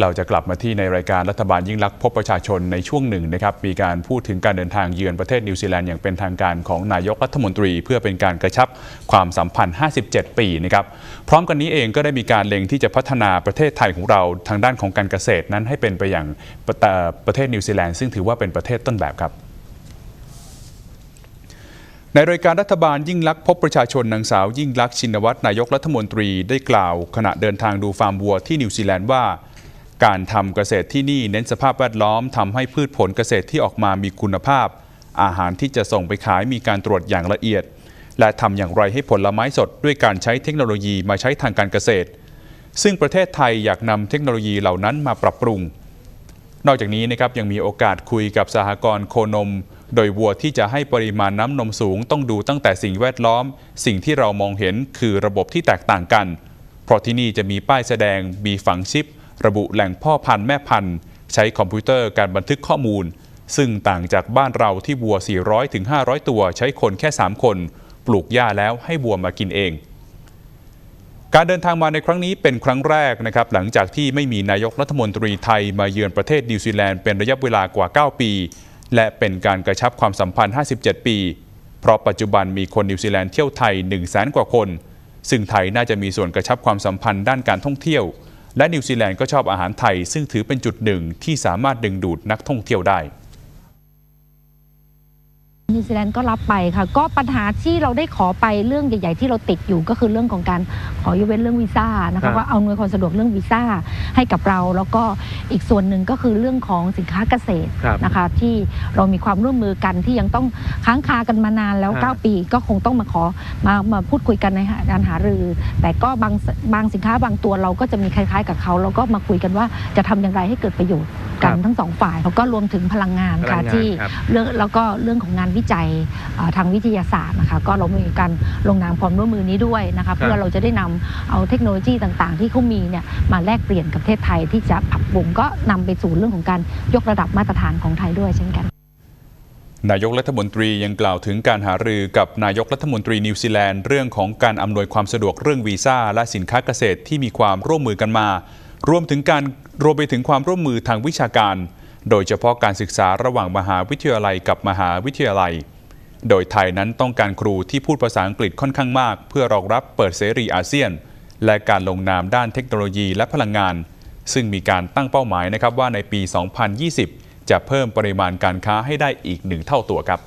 เราจะกลับมาที่ในรายการรัฐบาลยิ่งลักษณ์พบประชาชนในช่วงหนึ่งนะครับมีการพูดถึงการเดินทางเยือนประเทศนิวซีแลนด์อย่างเป็นทางการของนายกรัฐมนตรี เพื่อเป็นการกระชับความสัมพันธ์ 57 ปีนะครับพร้อมกันนี้เองก็ได้มีการเล็งที่จะพัฒนาประเทศไทยของเราทางด้านของการเกษตรนั้นให้เป็นไปอย่างประเอ่อประเทศนิวซีแลนด์ซึ่งถือว่าเป็นประเทศต้นแบบครับในรายการรัฐบาลยิ่งลักษณ์พบประชาชนนางสาวยิ่งลักษณ์ชินวัตรนายกรัฐมนตรีได้กล่าว ขณะเดินทางดูฟาร์มวัวที่นิวซีแลนด์ว่า การทำเกษตรที่นี่เน้นสภาพแวดล้อมทำให้พืชผลเกษตรที่ออกมามีคุณภาพ อาหารที่จะส่งไปขายมีการตรวจอย่างละเอียด และทำอย่างไรให้ผลไม้สดด้วยการใช้เทคโนโลยีมาใช้ทางการเกษตร ซึ่งประเทศไทยอยากนำเทคโนโลยีเหล่านั้นมาปรับปรุง นอกจากนี้นะครับยังมีโอกาสคุยกับสหกรณ์โคนม โดยวัวที่จะให้ปริมาณน้ำนมสูง ต้องดูตั้งแต่สิ่งแวดล้อม สิ่งที่เรามองเห็นคือระบบที่แตกต่างกัน เพราะที่นี่จะมีป้ายแสดงมีฝังชิป ระบุแหล่งพ่อพันธุ์แม่พันธุ์ ใช้คอมพิวเตอร์การบันทึกข้อมูล ซึ่งต่างจากบ้านเราที่วัว 400ถึง500 ตัวใช้คนแค่ 3 คน ปลูกหญ้าแล้วให้วัวมากินเอง การเดินทางมาในครั้งนี้เป็นครั้งแรกนะครับหลังจากที่ไม่มีนายกรัฐมนตรีไทยมาเยือนประเทศนิวซีแลนด์เป็นระยะเวลากว่า 9 ปี และเป็นการกระชับความสัมพันธ์ 57 ปี เพราะปัจจุบันมีคนนิวซีแลนด์เที่ยวไทย 1 0 0 0 0แสนกว่าคน ซึ่งไทยน่าจะมีส่วนกระชับความสัมพันธ์ด้านการท่องเที่ยว และนิวซีแลนด์ก็ชอบอาหารไทย ซึ่งถือเป็นจุดหนึ่งที่สามารถดึงดูดนักท่องเที่ยวได้ นิวซีแลนด์ก็รับไปค่ะ ก็ปัญหาที่เราได้ขอไปเรื่องใหญ่ ๆ ที่เราติดอยู่ก็คือเรื่องของการขอยกเว้นเรื่องวีซ่านะครัคะบว่าเอาหน่วยความสะดวกเรื่องวีซ่าให้กับเรา แล้วก็อีกส่วนหนึ่งก็คือเรื่องของสินค้าเกษตรครับนะคะที่เรามีความร่วมมือกันที่ยังต้องค้างคากันมานานแล้วฮะ9ปีก็คงต้องมาขอมามาพูดคุยกันในการหารือ แต่ก็บางบางสินค้าบางตัวเราก็จะมีคล้าย ๆ กับเขาแล้วก็มาคุยกันว่าจะทำอย่างไรให้เกิดประโยชน์ กันทั้งสองฝ่าย แล้วก็รวมถึงพลังงานพลัค่ะงงานที่ครับเรื่องแล้วก็เรื่องของงานวิจัยอ่าทางวิทยาศาสตร์นะคะก็เรามีการลงนามความร่วมมือนี้ด้วยนะคะเพื่อเราจะได้นำเอาเทคโนโลยีต่างๆ ที่เขามีเนี่ยมาแลกเปลี่ยนกับประเทศไทยที่จะปรับปรุงก็นำไปสู่เรื่องของการยกระดับมาตรฐานของไทยด้วยเช่นกันนายกรัฐมนตรียังกล่าวถึงการหารือกับนายกรัฐมนตรีนิวซีแลนด์เรื่องของการอำนวยความสะดวกเรื่องวีซ่าและสินค้าเกษตรที่มีความร่วมมือกันมา รวมถึงการรวมไปถึงความร่วมมือทางวิชาการ โดยเฉพาะการศึกษาระหว่างมหาวิทยาลัยกับมหาวิทยาลัย โดยไทยนั้นต้องการครูที่พูดภาษาอังกฤษค่อนข้างมาก เพื่อรองรับเปิดเสรีอาเซียน และการลงนามด้านเทคโนโลยีและพลังงาน ซึ่งมีการตั้งเป้าหมายนะครับว่าในปี 2020 จะเพิ่มปริมาณการค้าให้ได้อีกหนึ่งเท่าตัวครับ